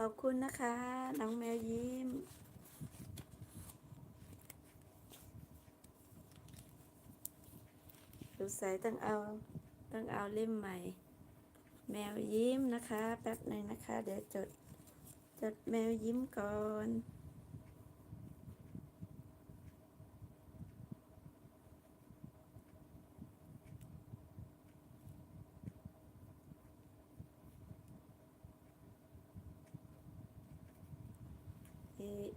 ขอบคุณนะคะ น้องแมวยิ้ม ดูใส่ต้องเอา ต้องเอาเล่มใหม่ แมวยิ้มนะคะ แป๊บหนึ่งนะคะ เดี๋ยวจด จดแมวยิ้มก่อน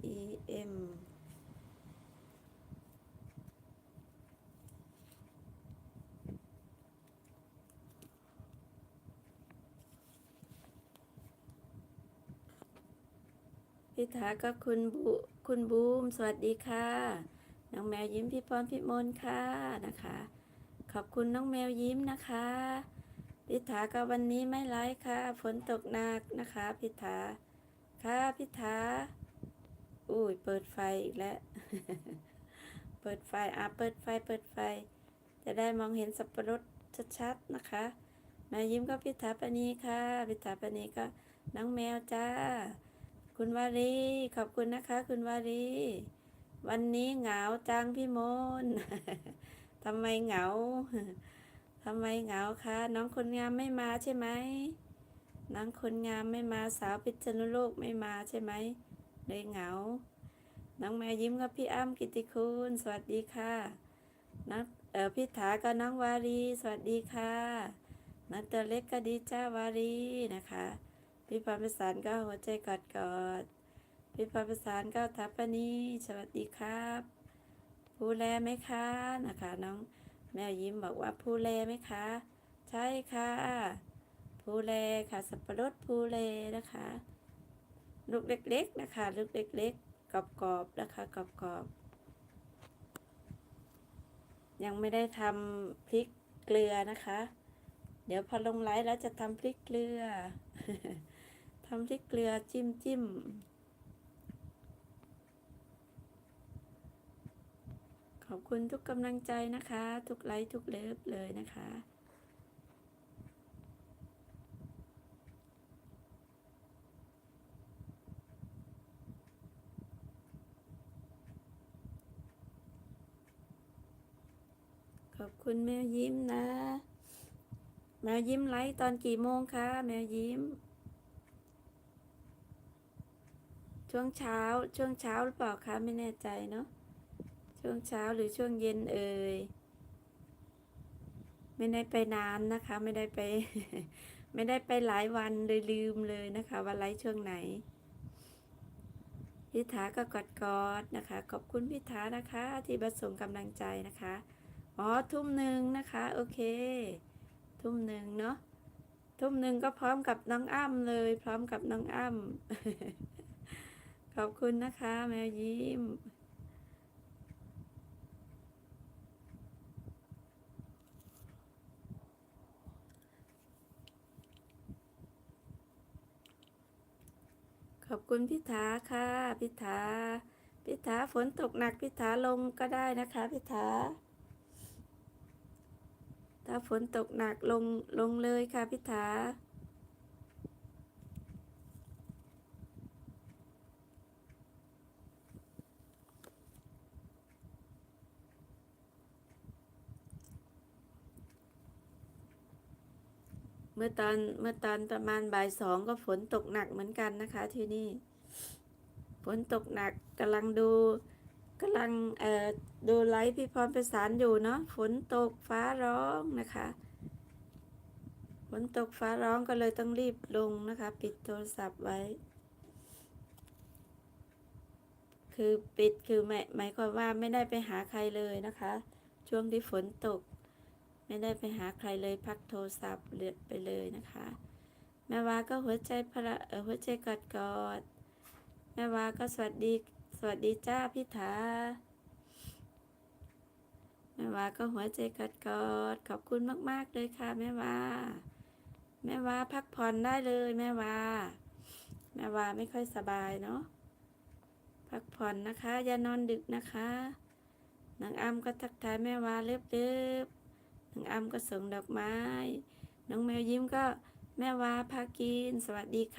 E M พิธาก็คุณบุคุณบูม สวัสดีค่ะ น้องแมวยิ้มพี่พรพี่มนค่ะนะคะ ขอบคุณน้องแมวยิ้มนะคะพิธาก็วันนี้ไม่ไลฟ์ค่ะ ฝนตกหนักนะคะพิธาค่ะพิธา อุ้ยเปิดไฟอีกแล้ว เปิดไฟ อะ เปิดไฟ เปิดไฟ จะได้มองเห็นสับปะรดชัดๆนะคะแมวยิ้มก็พิธาปณีค่ะพิธาปณีก็น้องแมวจ้า คุณวารี ขอบคุณนะคะ คุณวารี วันนี้เหงาจังพี่มนทำไมเหงาทำไมเหงาคะ น้องคนงามไม่มาใช่ไหมน้องคนงามไม่มาสาวพิษณุโลกไม่มาใช่ไหม เลยเหงา น้องแมวยิ้มกับพี่อ้ำกิติคุณ สวัสดีค่ะน้องเออพี่ถากับน้องวารี สวัสดีค่ะน้องตัวเล็กก็ดีจ้าวารีนะคะ พี่พรประสานก็หัวใจกอดกอด พี่พรประสานก็ทัพปนีสวัสดีครับผู้แลไหมคะนะคะ น้องแมวยิ้มบอกว่าผู้แลไหมคะ ใช่ค่ะผู้แลค่ะสับปะรดผู้แลนะคะ ลูกเล็ก ๆ นะคะ ลูกเล็ก ๆกรอบๆนะคะกรอบๆยังไม่ได้ทำพริกเกลือนะคะ เดี๋ยวพอลงไลฟ์แล้วจะทำพริกเกลือทำพริกเกลือจิ้มจิ้มขอบคุณทุกกำลังใจนะคะ ทุกไลค์ทุกเลิฟเลยนะคะ อบคุณแมวยิ้มนะ แมวยิ้มไลฟ์ตอนกี่โมงคะ แมวยิ้ม ช่วงเช้าช่วงเช้าหรือเปล่าคะไม่แน่ใจเนาะช่วงเช้าหรือช่วงเย็นเอ่ยไม่ได้ไปนานนะคะ ไม่ได้ไป ไม่ได้ไปหลายวันเลยลืมเลยนะคะว่าไลฟ์ช่วงไหนพิธาก็กอดกอดนะคะ ขอบคุณพิธานะคะ ที่มาส่งกำลังใจนะคะ อ๋อทุ่มหนึ่งนะคะ โอเค ทุ่มหนึ่งเนาะทุ่มหนึ่งก็พร้อมกับน้องอ้ำเลย พร้อมกับน้องอ้ำขอบคุณนะคะ แมวยิ้มขอบคุณพิธาค่ะพิธาพิธาฝนตกหนักพิธาลงก็ได้นะคะพิธา ถ้าฝนตกหนักลงลงเลยค่ะพิธาเมื่อตอนเมื่อตอนประมาณบ่ายสองก็ฝนตกหนักเหมือนกันนะคะที่นี่ ฝนตกหนักกำลังดู กำลังเอ่อดูไลฟ์พี่พรประสานอยู่เนาะฝนตกฟ้าร้องนะคะฝนตกฟ้าร้องก็เลยต้องรีบลงนะคะ ปิดโทรศัพท์ไว้ คือปิดคือหมายหมายความว่าไม่ได้ไปหาใครเลยนะคะ ช่วงที่ฝนตก ไม่ได้ไปหาใครเลยพักโทรศัพท์เลือดไปเลยนะคะ แม่วาก็หัวใจพระเออหัวใจกอดกอดแม่วาก็สวัสดี สวัสดีจ้าพี่ถาแม่วาก็หัวใจกอดกอดขอบคุณมาก ๆ เลยค่ะแม่วาแม่วาพักผ่อนได้เลยแม่วาแม่วาไม่ค่อยสบายเนาะพักผ่อนนะคะ อย่านอนดึกนะคะนางอ้ำก็ทักทายแม่วาเล็บๆน้องอ้ำก็ส่งดอกไม้ น้องแมวยิ้มก็แม่วาพากิน สวัสดีค่ะ